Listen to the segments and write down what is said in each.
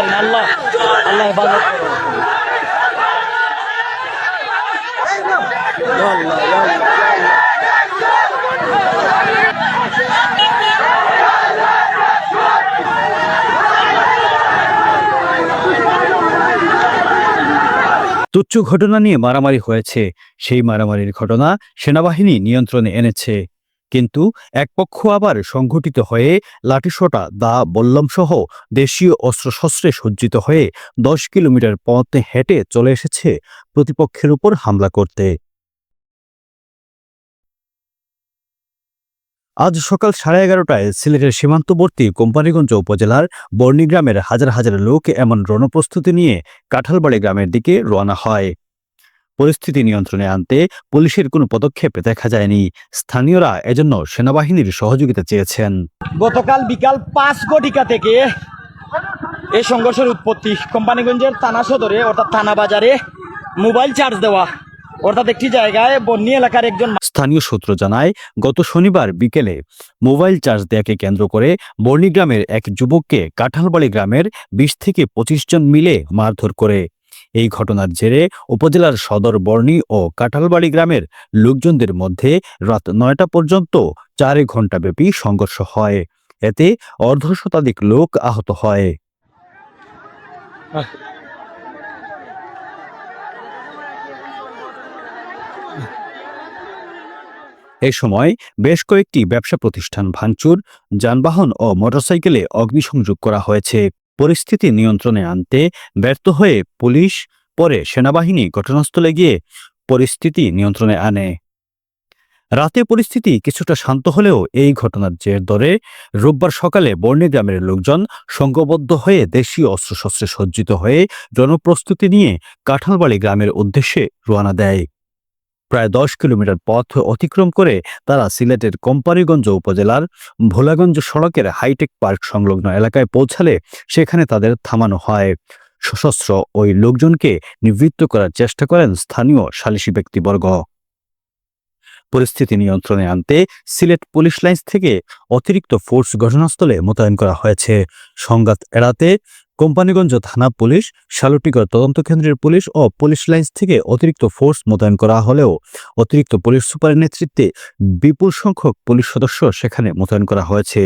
পারি না আল্লাহ আল্লাহ। তুচ্ছ ঘটনা নিয়ে মারামারি হয়েছে। সেই মারামারির ঘটনা সেনাবাহিনী নিয়ন্ত্রণে এনেছে। কিন্তু এক পক্ষ আবার সংঘটিত হয়ে লাঠিসোটা, দা বল্লমসহ দেশীয় অস্ত্রশস্ত্রে সজ্জিত হয়ে দশ কিলোমিটার পথ হেঁটে চলে এসেছে প্রতিপক্ষের উপর হামলা করতে। আজ সকাল সাড়ে এগারোটায় সিলেটের সীমান্তবর্তী কোম্পানিগঞ্জ উপজেলার বর্ণি গ্রামের হাজার হাজার লোক এমন রণপ্রস্তুতি নিয়ে কাঁঠালবাড়ি গ্রামের দিকে রওনা হয়। পরিস্থিতি নিয়ন্ত্রণে আনতে পুলিশের কোনো পদক্ষেপ দেখা যায়নি। স্থানীয়রা এজন্য সেনাবাহিনীর সহযোগিতা চেয়েছেন। গতকাল বিকাল পাঁচ ঘটিকা থেকে এই সংঘর্ষের উৎপত্তি। কোম্পানিগঞ্জের থানা সদরে অর্থাৎ থানা বাজারে মোবাইল চার্জ দেওয়া। অর্থাৎ একটি জায়গায় বন্যী এলাকার একজন স্থানীয় সূত্র জানায় গত শনিবার বিকেলে মোবাইল চার্জ দেয়াকে কেন্দ্র করে বর্ণি গ্রামের এক যুবককে কাঁঠালবাড়ি গ্রামের বিশ থেকে পঁচিশ জন মিলে মারধর করে। এই ঘটনার জেরে উপজেলার সদর বর্ণি ও কাঁঠালবাড়ি গ্রামের লোকজনদের মধ্যে রাত নয়টা পর্যন্ত চার ঘণ্টাব্যাপী সংঘর্ষ হয়। এতে অর্ধ শতাধিক লোক আহত হয়। এ সময় বেশ কয়েকটি ব্যবসা প্রতিষ্ঠান, ভাঙচুর, যানবাহন ও মোটরসাইকেলে অগ্নিসংযোগ করা হয়েছে। পরিস্থিতি নিয়ন্ত্রণে আনতে ব্যর্থ হয়ে পুলিশ পরে সেনাবাহিনী ঘটনাস্থলে গিয়ে পরিস্থিতি নিয়ন্ত্রণে আনে। রাতে পরিস্থিতি কিছুটা শান্ত হলেও এই ঘটনার জের ধরে রোববার সকালে বর্ণি গ্রামের লোকজন সংঘবদ্ধ হয়ে দেশীয় অস্ত্রশস্ত্রে সজ্জিত হয়ে জনপ্রস্তুতি নিয়ে কাঁঠালবাড়ি গ্রামের উদ্দেশ্যে রওনা দেয়। প্রায় দশ কিলোমিটার পথ অতিক্রম করে তারা সিলেটের কোম্পানিগঞ্জ উপজেলার ভোলাগঞ্জ সড়কের হাইটেক পার্ক সংলগ্ন এলাকায় পৌঁছালে সেখানে তাদের থামানো হয়। সশস্ত্র ওই লোকজনকে নিবৃত্ত করার চেষ্টা করেন স্থানীয় সালিসি ব্যক্তিবর্গ। পরিস্থিতি নিয়ন্ত্রণে আনতে সিলেট পুলিশ লাইন্স থেকে অতিরিক্ত ফোর্স ঘটনাস্থলে মোতায়েন করা হয়েছে। সংঘাত এড়াতে কোম্পানিগঞ্জ থানা পুলিশ শালুটিগড় তদন্ত কেন্দ্রের পুলিশ ও পুলিশ লাইন্স থেকে অতিরিক্ত ফোর্স মোতায়েন করা হলেও অতিরিক্ত পুলিশ সুপারের নেতৃত্বে বিপুল সংখ্যক পুলিশ সদস্য সেখানে মোতায়েন করা হয়েছে।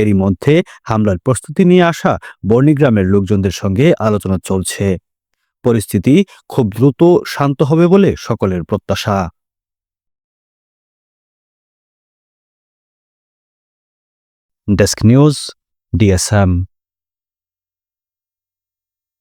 এরই মধ্যে হামলার প্রস্তুতি নিয়ে আসা বর্ণিগ্রামের লোকজনদের সঙ্গে আলোচনা চলছে। পরিস্থিতি খুব দ্রুত শান্ত হবে বলে সকলের প্রত্যাশা। Desk news, DSM.